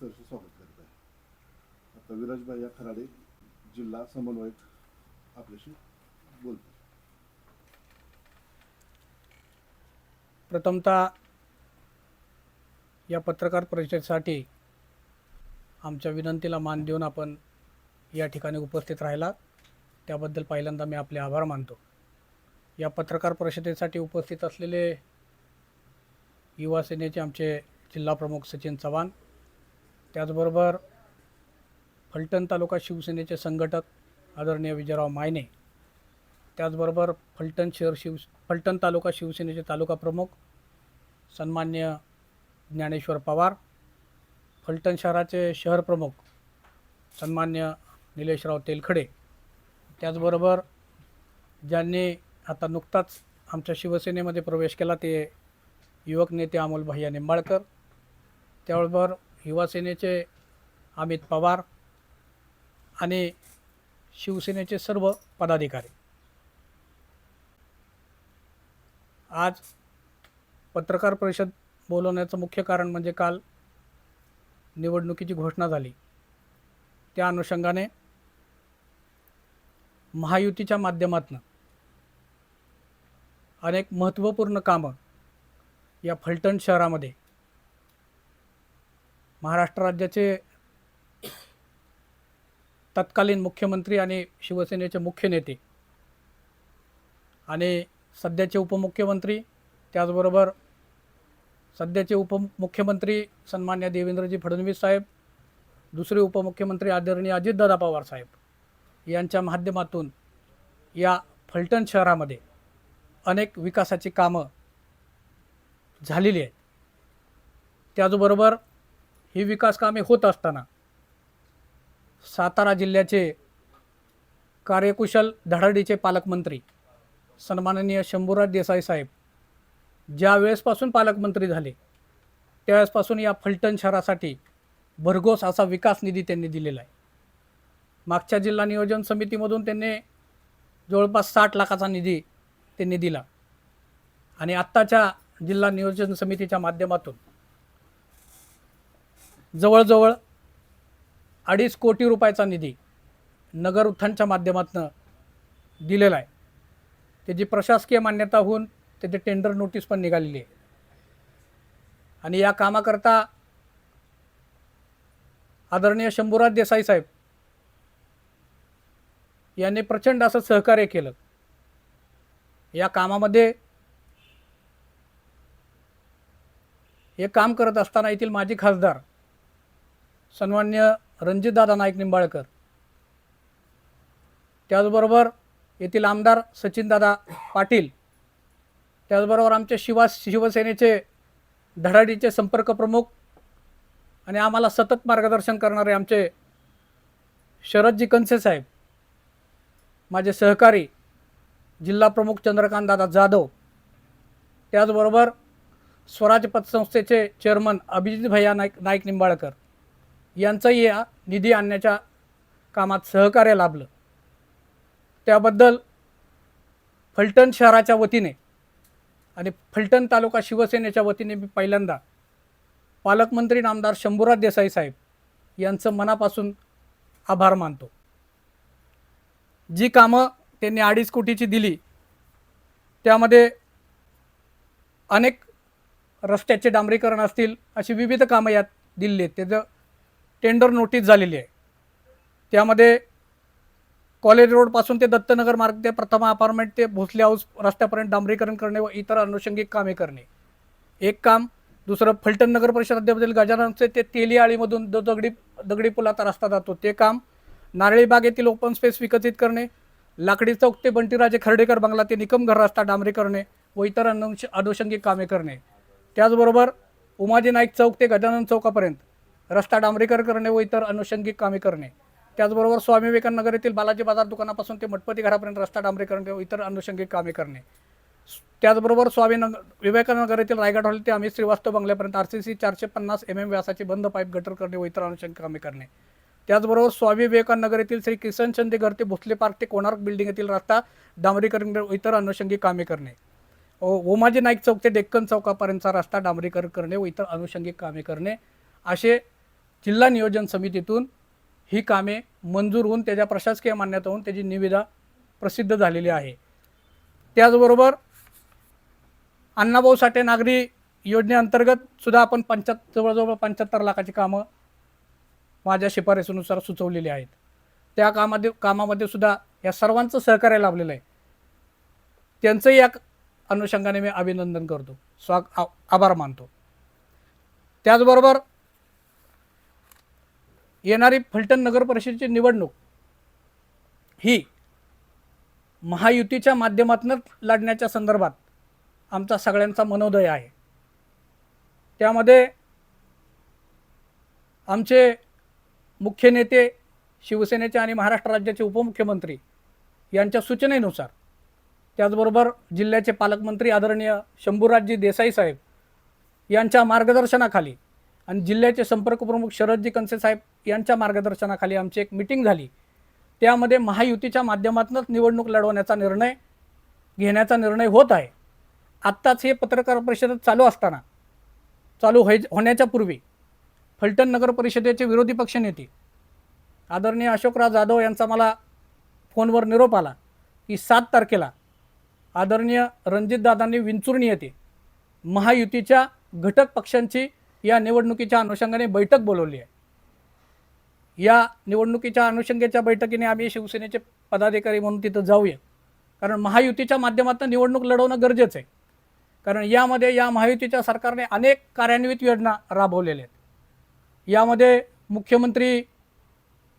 सहर्ष स्वागत करत आहे. आता विराजबाई या खराडे जिल्हा समन्वयक आपल्याशी बोलतो प्रथमतः या पत्रकार परिषदेसाठी आमच्या विनंतीला मान देऊन आपण या ठिकाणी उपस्थित राहिला त्याबद्दल पहिल्यांदा मी आपले आभार मानतो. या पत्रकार परिषदेसाठी उपस्थित असलेले युवा सेनेचे आमचे जिल्हाप्रमुख सचिन चव्हाण त्याचबरोबर फलटण तालुका शिवसेनेचे संघटक आदरणीय विजयराव मायने त्याचबरोबर फलटण शहर शिव फलटण तालुका शिवसेनेचे तालुका प्रमुख सन्मान्य ज्ञानेश्वर पवार फलटण शहराचे शहर प्रमुख सन्मान्य निलेशराव तेलखडे. त्याचबरोबर ज्यांनी आता नुकताच आमच्या शिवसेनेमध्ये प्रवेश केला ते युवक नेते अमोल भैया निंबाळकर त्याबरोबर युवासेनेचे अमित पवार आणि शिवसेनेचे सर्व पदाधिकारी. आज पत्रकार परिषद बोलवण्याचं मुख्य कारण म्हणजे काल निवडणुकीची घोषणा झाली. त्या अनुषंगाने महायुतीच्या माध्यमातून अनेक महत्त्वपूर्ण कामं या फलटण शहरामध्ये महाराष्ट्र राज्याचे तत्कालीन मुख्यमंत्री आणि शिवसेनेचे मुख्य नेते आणि सध्याचे उपमुख्यमंत्री त्याचबरोबर सध्याचे उपमुख्यमंत्री सन्मान्य देवेंद्रजी फडणवीस साहेब दुसरे उपमुख्यमंत्री आदरणीय अजितदादा पवार साहेब यांच्या माध्यमातून या फलटण शहरामध्ये अनेक विकासाची कामं झालेली आहेत. त्याचबरोबर ही विकास कामे होत असताना सातारा जिल्ह्याचे कार्यकुशल धडाडीचे पालकमंत्री सन्माननीय शंभूराज देसाई साहेब ज्या वेळेसपासून पालकमंत्री झाले त्यावेळेसपासून या फलटण शहरासाठी भरघोस असा विकास निधी त्यांनी दिलेला आहे. मागच्या जिल्हा नियोजन समितीमधून त्यांनी जवळपास साठ लाखाचा निधी त्यांनी दिला. आणि आत्ताच्या जिल्हा नियोजन समितीच्या माध्यमातून जवळजवळ अडीच कोटी रुपयाचा निधी नगर उत्थानच्या माध्यमातून दिलेला आहे. त्याची प्रशासकीय मान्यता होऊन त्याचे टेंडर नोटीस पण निघालेली आहे. आणि या कामाकरता आदरणीय शंभूराज देसाई साहेब यांनी प्रचंड असं सहकार्य केलं. या कामामध्ये हे काम करत असताना येथील माजी खासदार सन्मान्य रणजितदादा नाईक निंबाळकर. त्याचबरोबर येथील आमदार सचिनदादा पाटील. त्याचबरोबर आमचे शिवा शिवसेनेचे धडाडीचे संपर्क प्रमुख आणि आम्हाला सतत मार्गदर्शन करणारे आमचे शरदजी कंसे साहेब माझे सहकारी जिल्हा प्रमुख चंद्रकांत दादा जाधव. त्याचबरोबर स्वराज पतसंस्थेचे चेअरमन अभिजित भैया नाईक नाईक निंबाळकर. यांचंही या निधी आणण्याच्या कामात सहकार्य लाभलं. त्याबद्दल फलटण शहराच्या वतीने आणि फलटण तालुका शिवसेनेच्या वतीने मी पहिल्यांदा पालकमंत्री नामदार शंभूराज देसाई साहेब यांचं मनापासून आभार मानतो. जी कामं त्यांनी अडीच कोटीची दिली त्यामध्ये अनेक रस्त्याचे डांबरीकरण असतील अशी विविध कामं यात दिली आहेत. त्याचं टेंडर नोटीस झालेली आहे. त्यामध्ये कॉलेज रोडपासून ते दत्तनगर मार्ग ते प्रथमा अपार्टमेंट ते भोसले हाऊस रस्त्यापर्यंत डांबरीकरण करणे व इतर अनुषंगिक कामे करणे. एक काम दुसरं फलटण नगर परिषद अध्यक्षातील गजाननचे ते तेली आळीमधून जो दगडी दगडी पुलाचा रस्ता जातो. ते काम नारळी बागेतील ओपन स्पेस विकसित करणे लाकडी चौक ते बंटीराजे खर्डेकर बंगला ते निकम घर रस्ता डांबरी करणे व इतर अनुष अनुषंगिक कामे करणे. त्याचबरोबर उमाजी नाईक चौक ते गजानन चौकापर्यंत रस्ता डांबरीकर करणे व इतर अनुषंगिक कामे करणे. त्याचबरोबर स्वामी विवेकानगर येथील बालाजी बाजार दुकानापासून ते मठपती घरापर्यंत रस्ता डांबरीकरण व इतर अनुषंगिक कामे करणे. त्याचबरोबर स्वामी नग विवेकानगर येथील रायगड हॉल ते आम्ही श्रीवास्तव बंगल्यापर्यंत आर सी सी चारशे पन्नास एम एम व्यासाची बंद पाईप गटर करणे व इतर अनुषंगिक कामे करणे. त्याचबरोबर स्वामी विवेकानगर येथील श्री किसन चंदे घर ते भोसले पार्क ते कोणार्क बिल्डिंग येथील रस्ता डांबरीकरण व इतर अनुषंगिक कामे करणे. ओमाजी नाईक चौक ते डेक्कन चौकापर्यंतचा रस्ता डांबरीकरण करणे व इतर अनुषंगिक कामे करणे. असे जिल्हा नियोजन समितीतून ही कामे मंजूर होऊन त्याच्या प्रशासकीय मान्यता होऊन त्याची निविदा प्रसिद्ध झालेली आहे. त्याचबरोबर अण्णाभाऊ साठे नागरी योजनेअंतर्गत सुद्धा आपण पंच्याहत्तर जवळजवळ पंच्याहत्तर लाखाची कामं माझ्या शिफारसीनुसार सुचवलेली आहेत. त्या कामामध्ये कामामध्ये सुद्धा या सर्वांचं सहकार्य लाभलेलं आहे. त्यांचंही या अनुषंगाने मी अभिनंदन करतो. स्वाग आ- आभार मानतो. त्याचबरोबर येणारी फलटण नगर परिषदेची निवडणूक ही महायुतीच्या माध्यमातूनच लढण्याच्या संदर्भात आमचा सगळ्यांचा मनोदय आहे. त्यामध्ये आमचे मुख्य नेते शिवसेनेचे आणि महाराष्ट्र राज्याचे उपमुख्यमंत्री यांच्या सूचनेनुसार त्याचबरोबर जिल्ह्याचे पालकमंत्री आदरणीय शंभूराजजी देसाई साहेब यांच्या मार्गदर्शनाखाली आणि जिल्ह्याचे संपर्क प्रमुख शरदजी कंसे साहेब यांच्या मार्गदर्शनाखाली आमची एक मिटिंग झाली. त्यामध्ये महायुतीच्या माध्यमातूनच निवडणूक लढवण्याचा निर्णय घेण्याचा निर्णय होत आहे. आत्ताच हे पत्रकार परिषद चालू असताना चालू होय होण्याच्या पूर्वी फलटण नगर परिषदेचे विरोधी पक्षनेते आदरणीय अशोकराव जाधव यांचा मला फोनवर निरोप आला की सात तारखेला आदरणीय रणजितदादांनी विंचुर्णी येथे महायुतीच्या घटक पक्षांची या निवडणुकीच्या अनुषंगाने बैठक बोलवली आहे. या निवडणुकीच्या अनुषंगाच्या बैठकीने आम्ही शिवसेनेचे पदाधिकारी म्हणून तिथं जाऊया. कारण महायुतीच्या माध्यमातून निवडणूक लढवणं गरजेचं आहे. कारण यामध्ये या महायुतीच्या सरकारने अनेक कार्यान्वित योजना राबवलेल्या आहेत. यामध्ये मुख्यमंत्री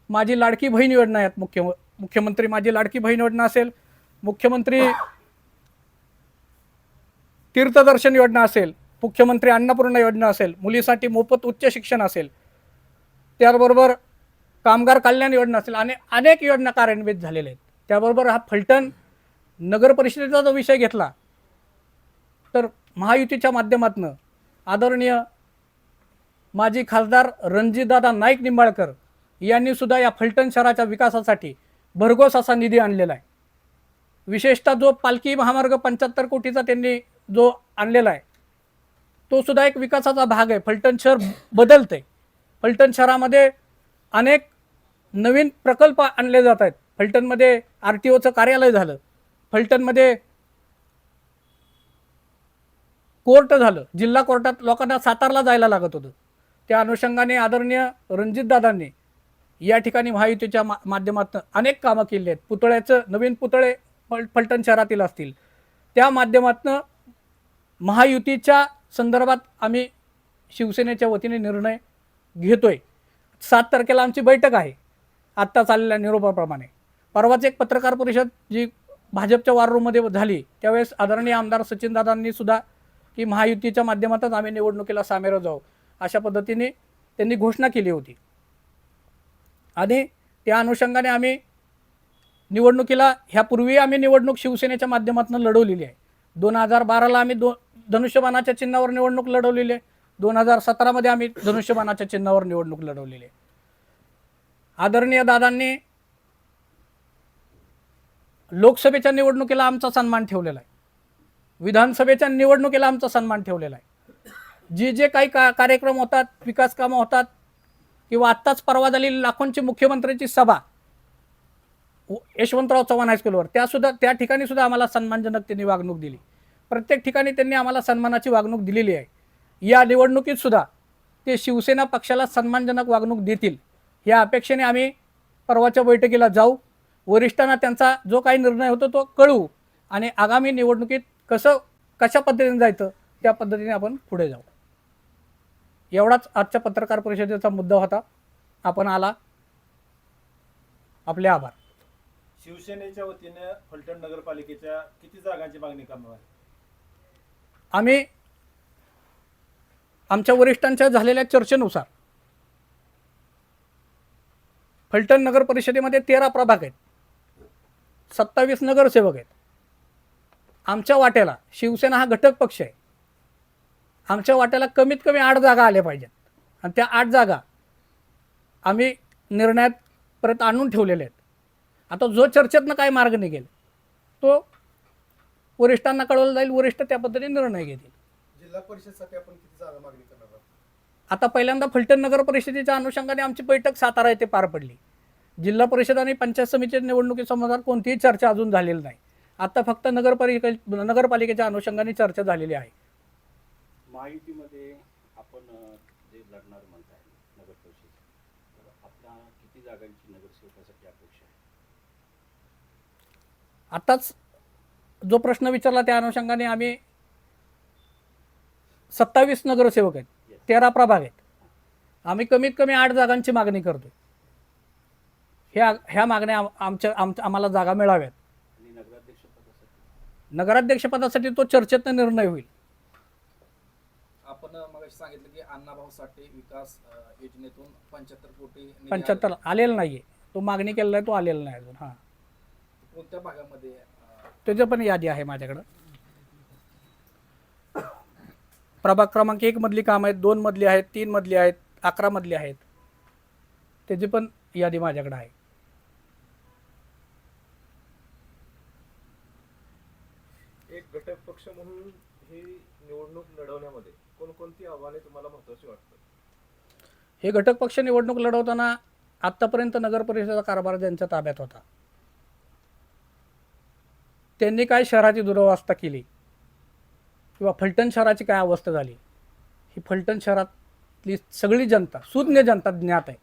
माझी लाडकी बहीण योजना आहेत. मुख्य मुख्यमंत्री माझी लाडकी बहीण योजना असेल मुख्यमंत्री तीर्थदर्शन योजना असेल मुख्यमंत्री अन्नपूर्णा योजना असेल मुलीसाठी मोफत उच्च शिक्षण असेल त्याचबरोबर कामगार कल्याण योजना असेल आणि अनेक योजना कार्यान्वित झालेल्या आहेत. त्याबरोबर हा फलटण नगर परिषदेचा जो विषय घेतला तर महायुतीच्या माध्यमातून आदरणीय माजी खासदार रणजितदादा नाईक निंबाळकर यांनी सुद्धा या फलटण शहराच्या विकासासाठी भरघोस असा निधी आणलेला आहे. विशेषतः जो पालखी महामार्ग पंच्याहत्तर कोटीचा त्यांनी जो आणलेला आहे तो सुद्धा एक विकासाचा भाग आहे. फलटण शहर बदलते फलटण शहरामध्ये अनेक नवीन प्रकल्प आणले जात आहेत. फलटणमध्ये आर टी ओचं कार्यालय झालं. फलटणमध्ये कोर्ट झालं. जिल्हा कोर्टात लोकांना सातारला जायला लागत होतं. त्या अनुषंगाने आदरणीय रणजितदादांनी या ठिकाणी महायुतीच्या मा माध्यमातून अनेक कामं केली आहेत. पुतळ्याचं नवीन पुतळे फल फलटण शहरातील असतील. त्या माध्यमातून महायुतीच्या संदर्भात आम्ही शिवसेनेच्या वतीने निर्णय घेतोय. सात तारखेला आमची बैठक आहे. आत्ता चाललेल्या निरोपाप्रमाणे. परवाच एक पत्रकार परिषद जी भाजपच्या वाररूममध्ये झाली त्यावेळेस आदरणीय आमदार सचिनदादांनी सुद्धा की महायुतीच्या माध्यमातच आम्ही निवडणुकीला सामेरं जाऊ अशा पद्धतीने त्यांनी घोषणा केली होती. आणि त्या अनुषंगाने आम्ही निवडणुकीला ह्यापूर्वी आम्ही निवडणूक शिवसेनेच्या माध्यमातून लढवलेली आहे. दोन हजार बाराला आम्ही दो धनुष्यबाणाच्या चिन्हावर निवडणूक लढवलेली आहे. दोन हजार सतरामध्ये आम्ही धनुष्यबाणाच्या चिन्हावर निवडणूक लढवलेली आहे. आदरणीय दादांनी लोकसभेच्या निवडणुकीला आमचा सन्मान ठेवलेला आहे. विधानसभेच्या निवडणुकीला आमचा सन्मान ठेवलेला आहे. जे जे काही का कार्यक्रम होतात विकास कामं होतात किंवा आत्ताच परवा झालेली लाखोंची मुख्यमंत्र्यांची सभा यशवंतराव चव्हाण हायस्कूलवर त्यासुद्धा त्या ठिकाणी सुद्धा आम्हाला सन्मानजनक त्यांनी वागणूक दिली. प्रत्येक ठिकाणी त्यांनी आम्हाला सन्मानाची वागणूक दिलेली आहे. या निवडणुकीत सुद्धा ते शिवसेना पक्षाला सन्मानजनक वागणूक देतील. या अपेक्षेने आम्ही परवाच्या बैठकीला जाऊ. वरिष्ठांना त्यांचा जो काही निर्णय होतो तो कळवू आणि आगामी निवडणुकीत कसं कशा पद्धतीने जायचं त्या पद्धतीने आपण पुढे जाऊ. एवढाच आजच्या पत्रकार परिषदेचा मुद्दा होता. आपण आला. आपले आभार. शिवसेनेच्या वतीने फलटण नगरपालिकेच्या किती जागांची मागणी करणार आहे? आम्ही आमच्या वरिष्ठांच्या झालेल्या चर्चेनुसार फलटण नगर परिषदेमध्ये तेरा प्रभाग आहेत. सत्तावीस नगरसेवक आहेत. आमच्या वाट्याला शिवसेना हा घटक पक्ष आहे. आमच्या वाट्याला कमीत कमी आठ जागा आल्या पाहिजेत. आणि त्या आठ जागा आम्ही निर्णयात परत आणून ठेवलेल्या आहेत. आता जो चर्चेतनं काय मार्ग निघेल तो वरिष्ठांना कळवलं जाईल वरिष्ठ त्या पद्धतीने निर्णय घेतील. जिल्हा परिषदसाठी आपण किती जागा मागणी करणार आहात? आता पहिल्यांदा फलटण नगर परिषदेच्या अनुषंगाने आमची बैठक सातारा येथे पार पडली. जिल्हा परिषद आणि पंचायत समितीच्या निवडणुकीसंबंधात कोणतीही चर्चा अजून झालेली नाही. आता फक्त नगरपालिके नगरपालिकेच्या अनुषंगाने चर्चा झालेली आहे. महायुतीमध्ये आपण अ, जे लढणार म्हणताय नगर परिषद तर आपल्या किती जागांची नगरसेवकासाठी अपेक्षा आहे? आताच जो प्रश्न विचारला त्या अनुषंगाने आम्ही सत्तावीस नगरसेवक आहेत. तेरा प्रभाग आहेत. आम्ही कमीत कमी आठ जागांची मागणी करतो ह्या ह्या मागण्या आम- आमच्या आमच्या आम्हाला जागा मिळाव्यात. नगराध्यक्षपदासाठी तो चर्चेतनं निर्णय होईल. आपण सांगितलं की अण्णाभाऊ साठे विकास योजनेतून पंच्याहत्तर कोटी पंच्याहत्तर आलेला नाही आहे तो मागणी केलेला आहे तो आलेला नाही अजून हां. कोणत्या भागामध्ये त्याचं पण यादी आहे माझ्याकडं. प्रभाग क्रमांक एक मधली काम आहेत दोन मधली आहेत तीन मधली आहेत अकरा मधली आहेत. त्याची पण यादी माझ्याकडे आहे. एक घटक पक्ष म्हणून ही निवडणूक लढवण्यामध्ये कोणकोणती आव्हाने तुम्हाला महत्वाची वाटतात? हे घटक पक्ष निवडणूक लढवताना आत्तापर्यंत नगर परिषदेचा कारभार ज्यांच्या ताब्यात होता त्यांनी काय शहराची दुरावस्था केली? किंवा फलटण शहराची काय अवस्था झाली? ही फलटण शहरातली सगळी जनता सुज्ञ जनता ज्ञात आहे.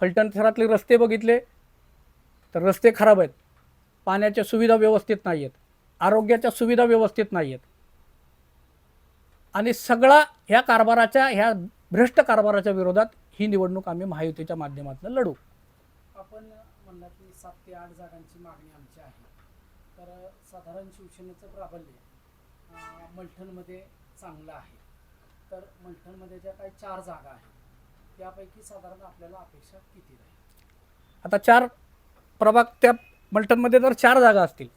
फलटण शहरातले रस्ते बघितले तर रस्ते खराब आहेत. पाण्याच्या सुविधा व्यवस्थित नाही आहेत आरोग्याच्या सुविधा व्यवस्थित नाही आहेत आणि सगळा ह्या कारभाराच्या ह्या भ्रष्ट कारभाराच्या विरोधात ही निवडणूक आम्ही महायुतीच्या माध्यमातून लढू. आपण म्हणला की सात ते आठ जागांची मागणी तर साधारण शिवसेनेचं प्राबल्य मलठणमध्ये चांगलं आहे. तर मलठणमध्ये ज्या काही चार जागा आहेत त्यापैकी साधारण आपल्याला अपेक्षा किती राहील? आता चार प्रभाग त्या मलठणमध्ये जर चार जागा असतील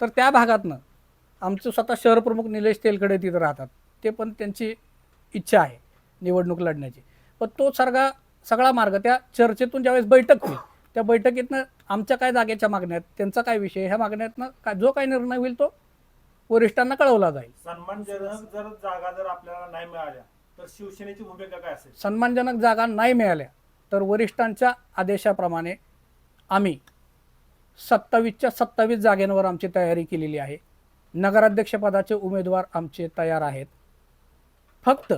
तर त्या भागातनं आमचं स्वतः शहर प्रमुख निलेश तेलकडे तिथं राहतात. ते पण त्यांची इच्छा आहे निवडणूक लढण्याची. पण तो सगळा सगळा मार्ग त्या चर्चेतून ज्यावेळेस बैठक होईल त्या बैठकीतनं आमच्या काय जागेच्या मागण्या आहेत त्यांचा काय विषय ह्या मागण्यातनं काय जो काही निर्णय होईल तो वरिष्ठांना कळवला जाईल. सन्मानजनक जर जागा जर आपल्याला नाही मिळाल्या तर शिवसेनेची भूमिका काय असेल? सन्मानजनक जागा नाही मिळाल्या तर वरिष्ठांच्या आदेशाप्रमाणे आम्ही सत्तावीसच्या सत्तावीस जागेंवर आमची तयारी केलेली आहे. नगराध्यक्षपदाचे उमेदवार आमचे तयार आहेत. फक्त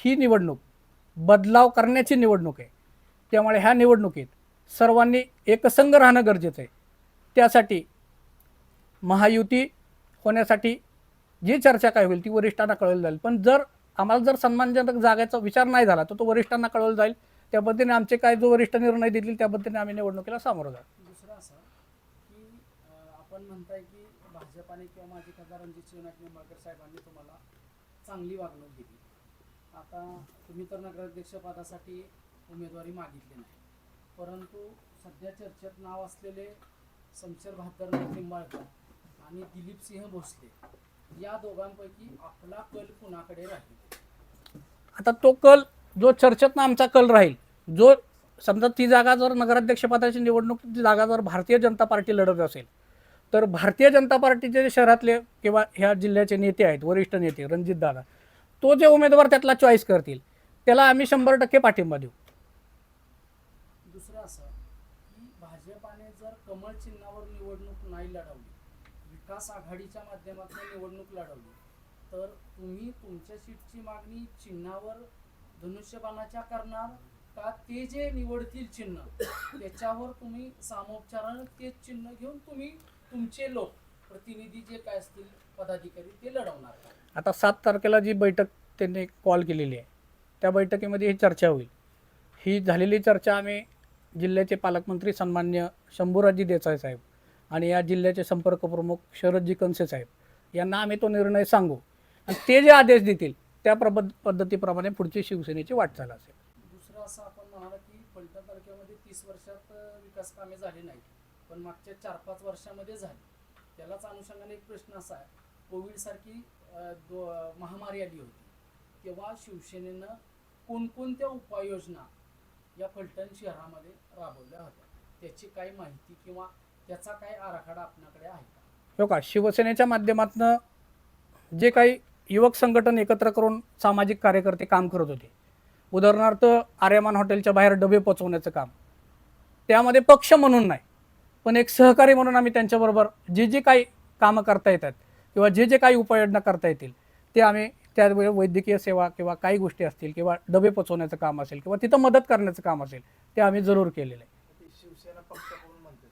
ही निवडणूक बदलाव करण्याची निवडणूक आहे. त्यामुळे ह्या निवडणुकीत सर्वांनी एकसंघ राहणं गरजेचं आहे. त्यासाठी महायुती होण्यासाठी जी चर्चा काय होईल ती वरिष्ठांना कळवली जाईल. पण जर आम्हाला जर सन्मानजनक जागेचा विचार नाही झाला तर तो वरिष्ठांना कळवला जाईल. त्या पद्धतीने आमचे काय जो वरिष्ठ निर्णय देतील त्या पद्धतीने आम्ही निवडणुकीला सामोरं जाऊ. दुसरं असं की आपण म्हणताय की भाजपाने किंवा माजी खासदार रणजित शिवनाथ निंबाळकर साहेबांनी तुम्हाला चांगली वागणूक दिली. आता तुम्ही तर नगराध्यक्ष पदासाठी उमेदवारी मागितली नाही. परंतु सध्या चर्चेत नाव असलेले शमशेर भादरनाथ निंबाळकर आणि दिलीप सिंह भोसले या दोघांपैकी आपला कल कुणाकडे राहील? आता तो कल जो चर्चेतनं आमचा कल राहील जो समजा ती जागा जर नगराध्यक्षपदाची निवडणूक ती जागा जर भारतीय जनता पार्टी लढत असेल तर भारतीय जनता पार्टीचे जे शहरातले किंवा ह्या जिल्ह्याचे नेते आहेत वरिष्ठ नेते रणजितदादा तो जे उमेदवार त्यातला चॉईस करतील त्याला आम्ही शंभर टक्के पाठिंबा देऊ दुसरं असं की भाजपाने जर कमळ चिन्हावर लढाई लढवली. विकास आघाडीच्या माध्यमातून निवडणूक लढवली. तर तुम्ही तुमच्या सीटची मागणी चिन्हावर धनुष्यबाणाच्या करणार का? ते जे निवडतील चिन्ह त्याच्यावर तुम्ही सामोपचारानं ते चिन्ह घेऊन तुम्ही तुमचे लोक प्रतिनिधी जे काय असतील पदाधिकारी ते लढवणार आता सात तारखेला जी बैठक त्यांनी कॉल केलेली आहे त्या बैठकीमध्ये ही चर्चा होईल. ही झालेली चर्चा आम्ही जिल्ह्याचे पालकमंत्री सन्मान्य शंभूराजी देसाई साहेब आणि या जिल्ह्याचे संपर्क प्रमुख शरदजी कंसे साहेब. यांना आम्ही तो निर्णय सांगू. आणि ते जे आदेश देतील त्या प्रबद पद्धतीप्रमाणे पुढची शिवसेनेची वाटचाल असेल. दुसरं असं आपण म्हणाला की फलटण तालुक्यामध्ये तीस वर्षात विकास कामे झाली नाहीत. पण मागच्या चार पाच वर्षामध्ये झाली. त्यालाच अनुषंगाने एक प्रश्न असा आहे. कोविडसारखी दो महामारी आली होती. तेव्हा शिवसेनेनं कोणकोणत्या उपाययोजना या फलटण शहरामध्ये राबवल्या होत्या? त्याची काही माहिती किंवा याचा काही आराखडा आपल्याकडे आहे का? हो का? शिवसेनेच्या माध्यमातनं जे काही युवक संघटन एकत्र करून सामाजिक कार्यकर्ते काम करत होते. उदाहरणार्थ आर्यमान हॉटेलच्या बाहेर डबे पोचवण्याचं काम. त्यामध्ये पक्ष म्हणून नाही पण एक सहकारी म्हणून आम्ही त्यांच्याबरोबर जे जे काही कामं करता येतात किंवा जे जे काही उपाययोजना करता येतील ते आम्ही त्या वैद्यकीय सेवा किंवा काही गोष्टी असतील किंवा डबे पोचवण्याचं काम असेल किंवा तिथं मदत करण्याचं काम असेल ते आम्ही जरूर केलेलं आहे शिवसेना पक्ष म्हणून म्हणतात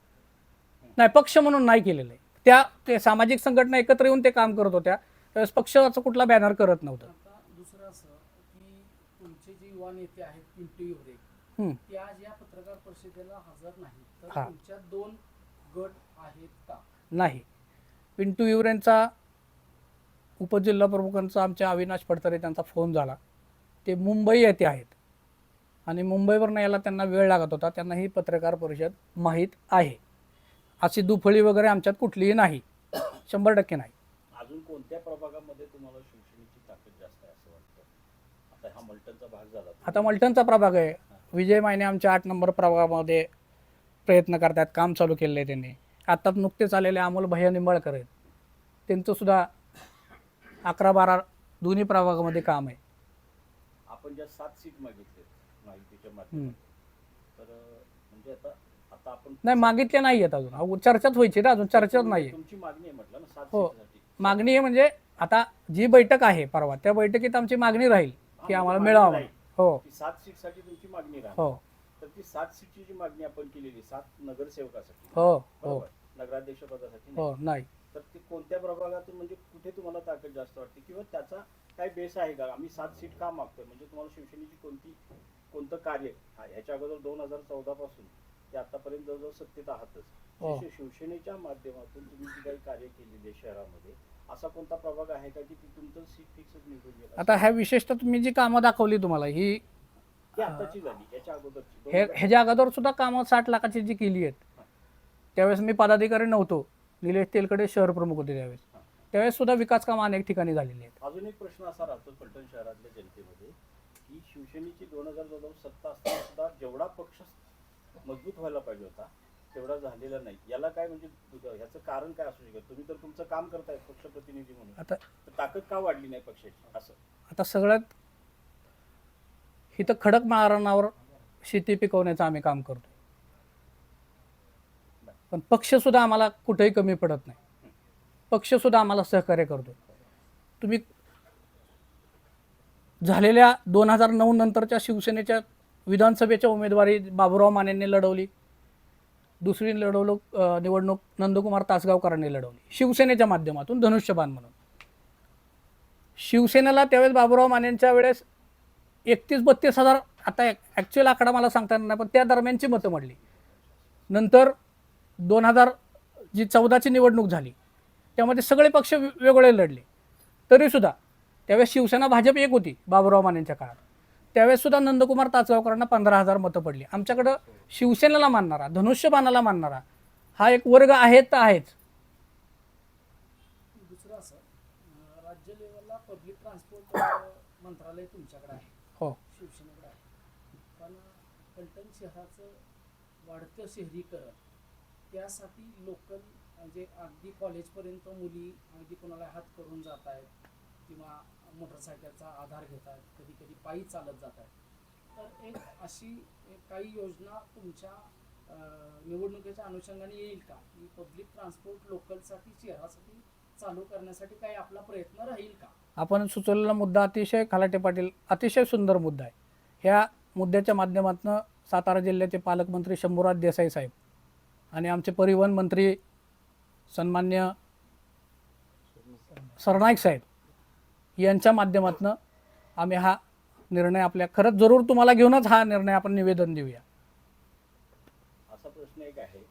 नाही पक्ष म्हणून नाही केलेलं आहे. त्या ते सामाजिक संघटना एकत्र येऊन ते काम करत होत्या त्यावेळेस पक्षाचं कुठला बॅनर करत नव्हतं. दुसरं असं की तुमचे जे युवा नेते आहेत पिंटू युवरे हम्म. ते आज या पत्रकार परिषदेला हजर नाहीत. तर हा. तुमच्या दोन गट आहेत का? नाही. पिंटू युवरेंचा उपजिल्हा प्रमुखांचा आमच्या अविनाश फडतरे त्यांचा फोन झाला. ते मुंबई येथे आहेत. आणि मुंबईवरनं यायला त्यांना वेळ लागत होता. त्यांना ही पत्रकार परिषद माहीत आहे. अशी दुफळी वगैरे आमच्यात कुठलीही नाही. शंभर टक्के नाही. अजून कोणत्या प्रभागामध्ये तुम्हाला शिवसेनेची ताकद जास्त आहे असं वाटतं? आता हा मल्टनचा भाग झाला आता मल्टनचा प्रभाग आहे. विजय माने आमच्या आठ नंबर प्रभागामध्ये प्रयत्न करतात काम चालू केलेलं आहे त्यांनी. आत्ताच नुकतेच आलेले अमोल भैया निंबाळकर आहेत. त्यांचं सुद्धा अकरा बारा दोन्ही प्रभागामध्ये काम आहे. आपण ज्या सात सीट मागितले माहितीच्या. माध्यमातून तर म्हणजे आता आता आपण नाही मागितले नाही आहेत अजून. अहो, चर्चाच व्हायची ना अजून चर्चाच नाही आहे तुमची मागणी आहे म्हटलं ना सात हो. सीटसाठी. मागणी आहे म्हणजे आता जी बैठक आहे परवा त्या बैठकीत आमची मागणी राहील की हा, आम्हाला मिळावं. हो. ती सात सीटसाठी तुमची मागणी राहणार हो. तर ती सात सीटची जी मागणी आपण केलेली सात नगरसेवकासाठी. हो हो. बरोबर? नगराध्यक्ष पदासाठी नाही. हो नाही. तर ती कोणत्या प्रभागातून म्हणजे कुठे तुम्हाला ताकद जास्त वाटते? किंवा त्याचा काय बेस आहे का? आम्ही सात सीट का मागतोय? म्हणजे तुम्हाला शिवसेनेची कोणती कोणतं कार्य हा, ह्याच्या अगोदर दोन हजार चौदा पासून ते आतापर्यंत जवळजवळ सत्तेत आहातच. हो. शिव- शिवसेनेच्या माध्यमातून तुम्ही जी काही कार्य केलेली आहे शहरामध्ये असा कोणता प्रभाग आहे का की ती तुमचं सीट फिक्स निघून गेलं? आता ह्या विशेषतः तुम्ही जी कामं दाखवली तुम्हाला ही ती आताची झाली याच्या अगोदरची. दोन हे हजार- ह्याच्या अगोदर सुद्धा कामं साठ लाखाची जी केली आहेत त्यावेळेस मी पदाधिकारी नव्हतो. निलेश तेलकडे शहर प्रमुख होते त्यावेळेस. त्यावेळेस सुद्धा विकास कामं अनेक ठिकाणी झालेली आहेत. अजून एक प्रश्न असा राहतो फलटण शहरातल्या जनतेमध्ये की शिवसेनेची दोन हजार सत्ता असताना सुद्धा जेवढा पक्ष मजबूत व्हायला पाहिजे होता. तेवढा झालेला नाही. याला काय म्हणजे ह्याचं कारण काय असू शकत? तुम्ही तर तुमचं काम करताय पक्षप्रतिनिधी म्हणून. आता तर ताकद का वाढली नाही पक्षाची? असं. आता सगळ्यात इथं खडक मारणावर शेती पिकवण्याचं आम्ही काम करतो पण पक्षसुद्धा आम्हाला कुठेही कमी पडत नाही. पक्षसुद्धा आम्हाला सहकार्य करतो तुम्ही झालेल्या दोन हजार नऊ नंतरच्या शिवसेनेच्या विधानसभेच्या उमेदवारी बाबुराव मानेंनी लढवली. दुसरी लढवलं निवडणूक नंदकुमार तासगावकरांनी लढवली. शिवसेनेच्या माध्यमातून धनुष्यबाण म्हणून. शिवसेनेला त्यावेळेस बाबुराव मानेंच्या वेळेस एकतीस बत्तीस हजार आता ॲक्च्युअल आकडा मला सांगता येणार नाही पण त्या दरम्यानची मतं म्हटली. नंतर दोन हजार जी चौदाची निवडणूक झाली त्यामध्ये सगळे पक्ष वे- वेगवेगळे लढले. तरीसुद्धा त्यावेळेस शिवसेना भाजप एक होती बाबुराव मानेंच्या काळात. त्यावेळेस सुद्धा नंदकुमार तासगावकरांना पंधरा हजार मतं पडली. आमच्याकडं शिवसेनेला मानणारा धनुष्यबाणाला मानणारा हा एक वर्ग आहे तर आहेच. दुसरं असं अं, राज्य लेवलला पब्लिक ट्रान्सपोर्ट मंत्रालय तुमच्याकडे आहे. हो. शिवसेनेकडे आहे. पण फलटण शहराचं वाढतं शहरीकरण त्यासाठी लोकल म्हणजे अगदी कॉलेजपर्यंत मुली अगदी कोणाला हात करून जात आहेत किंवा मोटरसायकलचा आधार घेत आहेत कधी कधी पायी चालत जात आहेत तर एक अशी एक काही योजना तुमच्या निवडणुकीच्या अनुषंगाने येईल का? की पब्लिक ट्रान्सपोर्ट लोकलसाठी शहरासाठी चालू करण्यासाठी काही आपला प्रयत्न राहील का? आपण सुचवलेला मुद्दा अतिशय खलाटे पाटील अतिशय सुंदर मुद्दा आहे. ह्या मुद्द्याच्या माध्यमातून सातारा जिल्ह्याचे पालकमंत्री शंभूराज देसाई साहेब आणि आमचे परिवहन मंत्री सन्मान्य सरनाईक साहेब यांच्या माध्यमातून आम्ही हा निर्णय आपल्या खरंच जरूर तुम्हाला घेऊनच हा निर्णय आपण निवेदन देऊया. असा प्रश्न एक आहे.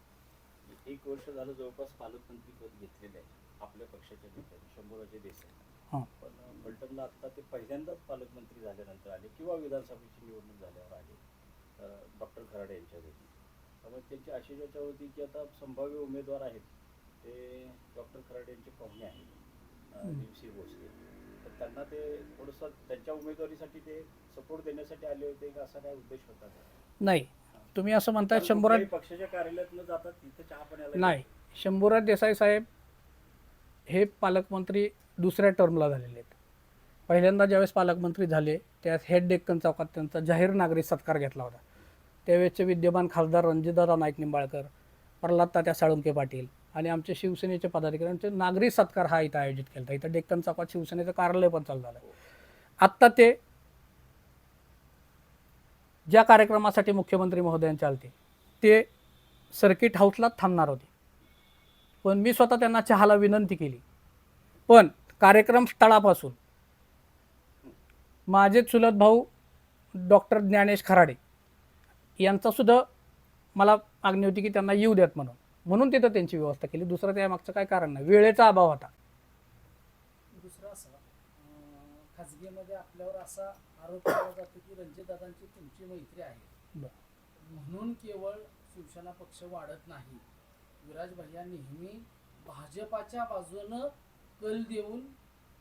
एक वर्ष झालं जवळपास पालकमंत्री पद घेतलेलं आहे आपल्या पक्षाच्या नेत्यांनी शंभूराजे देसाई. हां. पण फलटणला आता ते पहिल्यांदाच पालकमंत्री झाल्यानंतर आले किंवा विधानसभेची निवडणूक झाल्यावर आले डॉक्टर खराडे यांच्या भेटी त्यामुळे त्यांची अशी चर्चा होती की आता संभाव्य उमेदवार आहेत ते डॉक्टर खराडे यांचे पाहुणे आहेत भोसले. तर त्यांना ते थोडंसं त्यांच्या उमेदवारीसाठी ते सपोर्ट देण्यासाठी आले होते का असा काय उद्देश होता? नाही. तुम्ही असं म्हणताय शंभूराज पक्षाच्या कार्यालयात न जातात तिथं चहा पाण्याला नाही. शंभूराज देसाई साहेब हे पालकमंत्री दुसऱ्या टर्मला झालेले आहेत. पहिल्यांदा ज्यावेळेस पालकमंत्री झाले त्यात हेड डेक्कन चौकात त्यांचा जाहीर नागरिक सत्कार घेतला होता. त्यावेळेचे विद्यमान खासदार रणजितदादा नाईक निंबाळकर प्रल्हाद तात्या साळुंके पाटील आणि आमचे शिवसेनेचे पदाधिकाऱ्यांचे नागरी सत्कार हा इथं आयोजित केला होता. इथं डेक्कन चौकात शिवसेनेचं कार्यालय पण चालू झालं. आत्ता ते ज्या कार्यक्रमासाठी मुख्यमंत्री महोदयांच्या आलते ते सर्किट हाऊसला थांबणार होते. पण मी स्वतः त्यांना चहाला विनंती केली. पण कार्यक्रम स्थळापासून माझे चुलत भाऊ डॉक्टर ज्ञानेश खराडे यांचा सुद्धा मला मागणी होती की त्यांना येऊ द्यात म्हणून. म्हणून तिथं त्यांची व्यवस्था केली. दुसरं त्यामागचं काय कारण नाही. वेळेचा अभाव होता. दुसरं असं खाजगीमध्ये आपल्यावर असा आरोप केला जातो की रणजितदादांची तुमची मैत्री आहे. म्हणून केवळ शिवसेना पक्ष वाढत नाही. विराज भैया नेहमी भाजपाच्या बाजूनं कल देऊन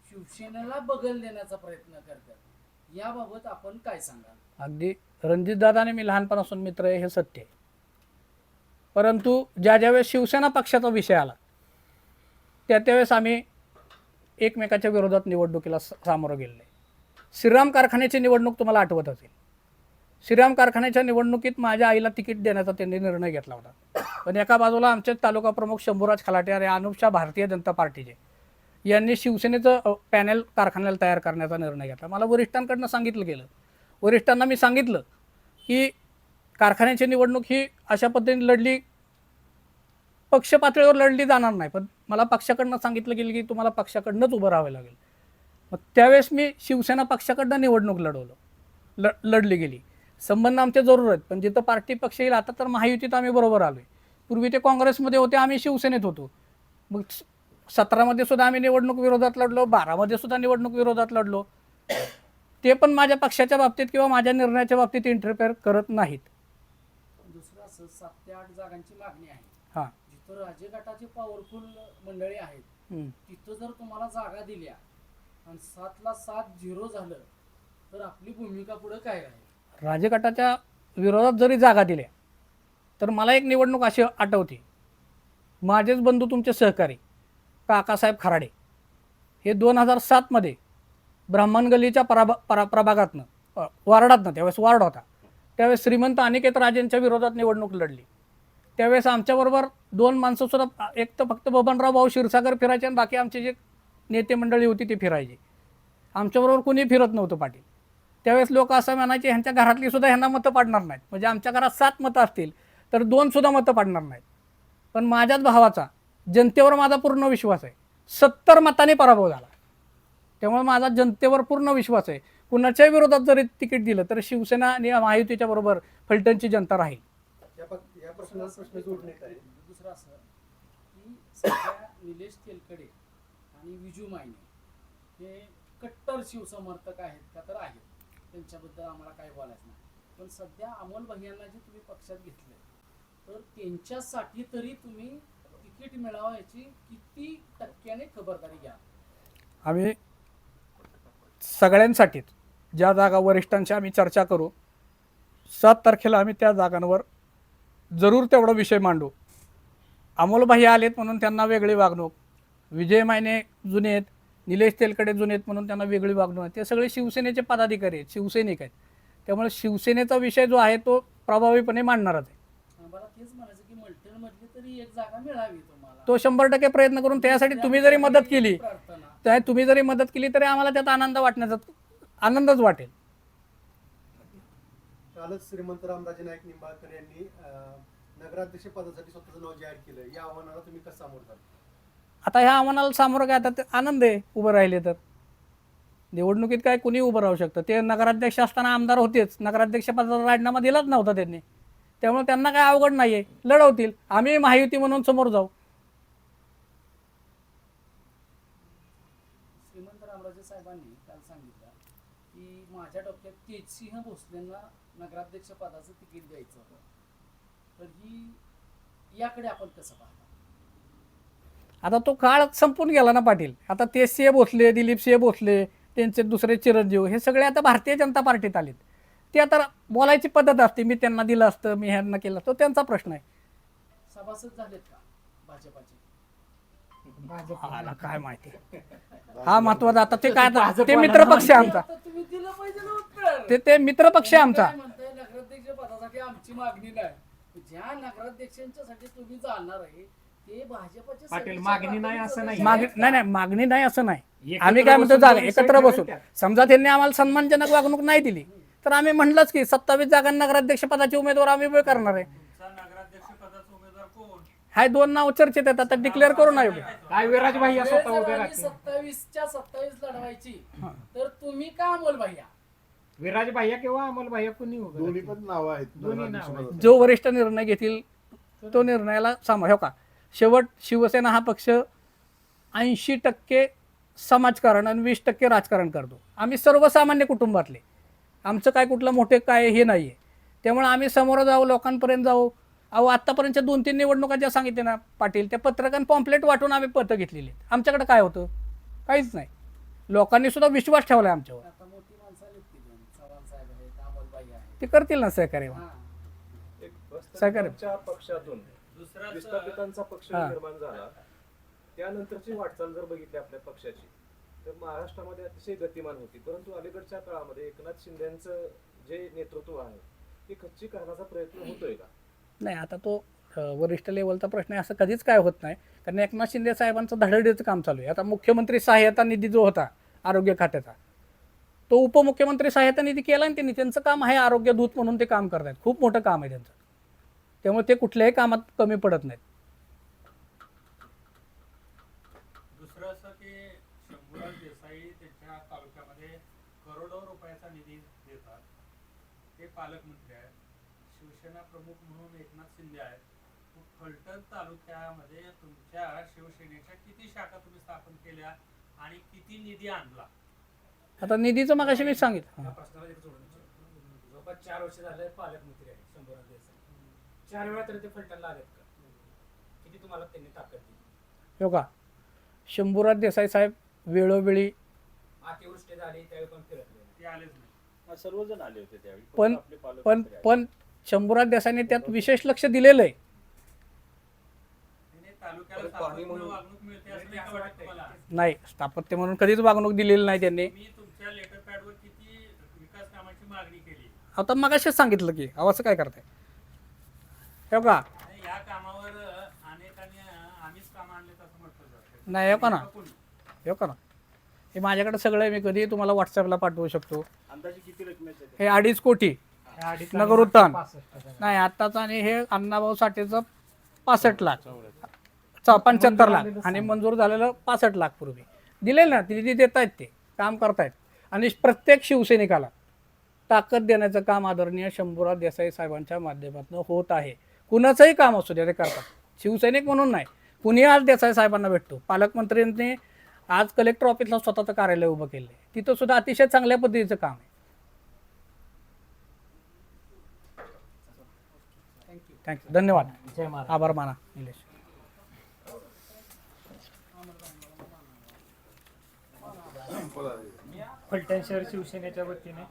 शिवसेनेला बगल देण्याचा प्रयत्न करतात. याबाबत आपण काय सांगाल? अगदी रणजितदादाने मी लहानपणापासून मित्र आहे हे सत्य आहे. परंतु ज्या ज्यावेळेस शिवसेना पक्षाचा विषय आला त्या त्यावेळेस आम्ही एकमेकाच्या विरोधात निवडणुकीला सामोरं गेलो आहे. श्रीराम कारखान्याची निवडणूक तुम्हाला आठवत असेल. श्रीराम कारखान्याच्या निवडणुकीत माझ्या आईला तिकीट देण्याचा त्यांनी निर्णय घेतला होता. पण एका बाजूला आमचे तालुका प्रमुख शंभूराज खलाटे आणि अनुपशा भारतीय जनता पार्टीचे यांनी शिवसेनेचं पॅनेल कारखान्याला तयार करण्याचा निर्णय घेतला. मला वरिष्ठांकडनं सांगितलं गेलं. वरिष्ठांना मी सांगितलं की कारखान्याची निवडणूक ही अशा पद्धतीने लढली पक्ष पातळीवर लढली जाणार नाही. पण मला पक्षाकडनं सांगितलं गेलं की तुम्हाला पक्षाकडनंच उभं राहावं लागेल. मग त्यावेळेस मी शिवसेना पक्षाकडनं निवडणूक लढवलं. ल लढली गेली. संबंध आमचे जरूर आहेत पण जिथं पार्टी पक्ष येईल आता तर महायुतीत आम्ही बरोबर आलो आहे पूर्वी ते काँग्रेसमध्ये होते आम्ही शिवसेनेत होतो. मग स- सतरामध्ये सुद्धा आम्ही निवडणूक विरोधात लढलो बारामध्ये सुद्धा निवडणूक विरोधात लढलो. ते पण माझ्या पक्षाच्या बाबतीत किंवा माझ्या निर्णयाच्या बाबतीत इंटरफेअर करत नाहीत. असं सात ते आठ जागांची मागणी आहे. हां. जिथं राजे गटाची पॉवरफुल मंडळी आहेत हम्म. तिथं जर तुम्हाला जागा दिल्या आणि सातला सात झिरो झालं तर आपली भूमिका पुढे काय राहील राजगटाच्या विरोधात जरी जागा दिल्या तर मला एक निवडणूक अशी आठवते. माझेच बंधू तुमचे सहकारी काकासाहेब खराडे. हे दोन हजार सातमध्ये ब्राह्मण गल्लीच्या पराभा परा प्रभागातनं अ, वार्डातनं त्यावेळेस वार्ड होता. त्यावेळेस श्रीमंत अनिकेत राजेंच्या विरोधात निवडणूक लढली. त्यावेळेस आमच्याबरोबर दोन माणसं सुद्धा एक तर फक्त बबनराव भाऊ क्षीरसागर फिरायचे आणि बाकी आमचे जे नेते मंडळी होती ती फिरायची. आमच्याबरोबर कोणी फिरत नव्हतं पाटील. त्यावेळेस लोक असं म्हणायचे ह्यांच्या घरातली सुद्धा ह्यांना मतं पाडणार नाहीत. म्हणजे आमच्या घरात सात मतं असतील तर दोन सुद्धा मतं पाडणार नाहीत. पण माझ्याच भावाचा जनतेवर माझा पूर्ण विश्वास आहे. सत्तर मताने पराभव झाला. त्यामुळे माझा जनतेवर पूर्ण विश्वास आहे. कुणाच्याही विरोधात जरी तिकीट दिलं तर शिवसेना आणि महायुतीच्या बरोबर फलटणची जनता राहील. या पक- या प्रश्नाला प्रश्न जोडण्यात आहे दुसरं असं की सध्या निलेश तेलकडे आणि विजू मायने हे कट्टर शिवसमर्थक आहेत का तर आहेत. त्यांच्याबद्दल आम्हाला काही बोलायचं नाही. पण सध्या अमोल भैयांना जे तुम्ही पक्षात घेतलंय तर त्यांच्यासाठी तरी तुम्ही तिकीट मिळावं याची किती टक्क्याने खबरदारी घ्या? आम्ही सगळ्यांसाठीच ज्या जागा वरिष्ठांशी आम्ही चर्चा करू सात तारखेला आम्ही त्या जागांवर जरूर तेवढा विषय मांडू. अमोलभाई आलेत म्हणून त्यांना वेगळी वागणूक. विजय मायने जुने आहेत निलेश तेलकडे जुने आहेत म्हणून त्यांना वेगळी वागणूक आहे. ते सगळे शिवसेनेचे पदाधिकारी आहेत शिवसैनिक आहेत. त्यामुळे शिवसेनेचा विषय जो आहे तो प्रभावीपणे मांडणारच आहे. तो शंभर टक्के प्रयत्न करून त्यासाठी तुम्ही जरी मदत केली तुम्ही जरी मदत केली तरी आम्हाला त्यात आनंद वाटण्याचा आनंदच वाटेल. कालच श्रीमंत रामराजे नाईक निंबाळकर यांनी नगराध्यक्ष पदासाठी स्वतःचं नाव जाहीर केलं. या आव्हानाला तुम्ही कसं सामोरं जाल आता ह्या आव्हानाला सामोरं काय? आता ते आनंद आहे उभं राहिले तर. निवडणुकीत काय कुणी उभं राहू शकतं. ते नगराध्यक्ष असताना आमदार होतेच. नगराध्यक्ष पदाचा राजीनामा दिलाच नव्हता त्यांनी. त्यामुळे त्यांना काय अवघड नाही आहे लढवतील. आम्ही महायुती म्हणून समोर जाऊ श्रीमंत रामराजे साहेबांनी काल सांगितलं की तेजसिंह भोसलेंना नगराध्यक्ष पदाचं तिकीट द्यायचं होतं. तर ही याकडे आपण कसं पाहता आता तो काळ संपून गेला ना पाटील. आता ते सिंह भोसले दिलीप सिंह भोसले त्यांचे दुसरे चिरंजीव हे सगळे आता भारतीय जनता पार्टीत आलेत. ते आता बोलायची पद्धत असते मी त्यांना दिलं असतं मी ह्यांना केलं असतं तो त्यांचा प्रश्न आहे. सभासद झालेत का भाजपाचे? आला काय माहिती. हा महत्त्वाचा आता ते काय आता ते मित्रपक्ष आहे आमचा. ते ते मित्रपक्ष आहे आमचा. नगराध्यक्ष पदासाठी आमची मागणी नाही. ज्या नगराध्यक्षांच्यासाठी तुम्ही जाणार आहे ते भाजपचे पाटील, मागणी नाही असं नाही. नाही? नाही मागणी नाही असं नाही. एकत्र आम्ही काय म्हणतो बसून जागा दोन्ही एकत्र side बसून. समजा त्यांनी आम्हाला सन्मानजनक वागणूक नाही दिली तर आम्ही म्हणलंच की सत्तावीस जागा नगराध्यक्ष पदाचे उमेदवार आम्ही उभे करणार आहे. हाय दोन नाव चर्चेत आहेत आता डिक्लेअर करू नये काय विराज भाई वेळ उभे राहतील? सत्तावीसच्या सत्तावीस लढवायची. तर तुम्ही का अमोल भैया? विराज भाई किंवा अमोल भाई कुणी दोन्ही. पण नावं आहेत. दोन्ही नावं आहेत. जो वरिष्ठ निर्णय घेतील तो निर्णयाला सामो हो का? शेवट शिवसेना हा पक्ष ऐंशी टक्के समाजकारण आणि वीस टक्के राजकारण करतो. आम्ही सर्वसामान्य कुटुंबातले. आमचं काय कुठलं मोठे काय हे नाही आहे त्यामुळे आम्ही समोर जाऊ लोकांपर्यंत जाऊ. अहो आत्तापर्यंतच्या दोन तीन निवडणुका ज्या सांगितल्या ना पाटील त्या पत्रकान पॉम्पलेट वाटून आम्ही पतं घेतलेली आहेत. आमच्याकडे काय होतं? काहीच नाही. लोकांनी सुद्धा विश्वास ठेवला आहे आमच्यावर आता मोठी माणसं आलीत की दोन चव्हाण साहेब आहेत अमोल भैया आहेत ते करतील ना सहकार्य हा. एक सहकार्य. बस्तर पक्षातून विस्थापितांचा पक्ष हा. निर्माण झाला त्यानंतरची वाटचाल जर बघितली आपल्या पक्षाची तर महाराष्ट्रामध्ये अतिशय गतिमान होती परंतु अलीकडच्या काळामध्ये एकनाथ शिंदेचं जे नेतृत्व आहे ते खच्ची करण्याचा प्रयत्न होतोय का नाही आता तो अ, वरिष्ठ लेवलचा प्रश्न आहे असं कधीच काय होत नाही कारण एकनाथ शिंदे साहेबांचं धडधडीचं काम चालू आहे आता मुख्यमंत्री सहाय्यता निधी जो होता आरोग्य खात्याचा तो उपमुख्यमंत्री सहायता निधी केला आणि त्यांनी त्यांचं काम आहे आरोग्य दूत म्हणून ते काम करत आहेत खूप मोठं काम आहे त्यांचं. त्यामुळे ते कुठल्याही कामात कमी पडत नाहीत. दुसरं असं की शंभूराज देसाई त्यांच्या तालुक्यामध्ये करोडो रुपयाचा निधी देतात. ते पालकमंत्री आहेत. शिवसेना प्रमुख म्हणून एकनाथ शिंदे आहेत. मग फलटण तालुक्यामध्ये तुमच्या शिवसेनेच्या किती शाखा तुम्ही स्थापन केल्या आणि किती निधी आणला? आता निधीचं मग मी सांगितलं. या हां. प्रश्नाला एक जोडून विचारतो. जवळपास चार वर्ष झाले पालकमंत्री आहेत शंभराज देसाई. चार वेळा तरी ते फलटणला आलेत का? किती तुम्हाला त्यांनी ताकद दिली? हो का? शंभूराज देसाई साहेब वेळोवेळी अतिवृष्टी झाली त्यावेळी पण फिरकले ते आलेच नाही. सर्वजण आले होते त्यावेळी. पण- पण. पण शंभूराज देसाईने त्यात विशेष लक्ष दिलेलं आहे. नाही स्थापत्य म्हणून कधीच वागणूक दिलेली नाही त्यांनी मी तुमच्या लेटर पॅडवर किती विकास कामाची मागणी केली आता मग सांगितलं की अहो असं काय करताय? हो का आणि या कामावर अनेकांनी आम्हीच काम आणले असं म्हटलं जातं. नाही हो का ना? हो. का ना हे. माझ्याकडे सगळं आहे मी कधी तुम्हाला व्हॉट्सअपला पाठवू शकतो. अंदाजे किती रकमेचे ते? हे अडीच कोटी. हे नगर उत्थान. हजार. नाही आत्ताचं आणि हे अण्णाभाऊ साठेचं पासष्ट लाख. च- पंच्याहत्तर लाख. आणि मंजूर झालेलं पासष्ट लाख पूर्वी. दिलेलं ना निधी देत आहेत ते काम करतायत. आणि प्रत्येक शिवसैनिकाला ताकद देण्याचं काम आदरणीय शंभूराज देसाई साहेबांच्या माध्यमातून होत आहे. कुणाचंही काम असू दे ते करतात. शिवसैनिक म्हणून नाही कुणी आज देसाई साहेबांना भेटतो. पालकमंत्र्यांनी आज कलेक्टर ऑफिसला स्वतःचं कार्यालय उभं केलं तिथं सुद्धा अतिशय चांगल्या पद्धतीचं काम आहे. थँक्यू धन्यवाद. आभार माना निलेश. फलटण शहर शिवसेनेच्या वतीने.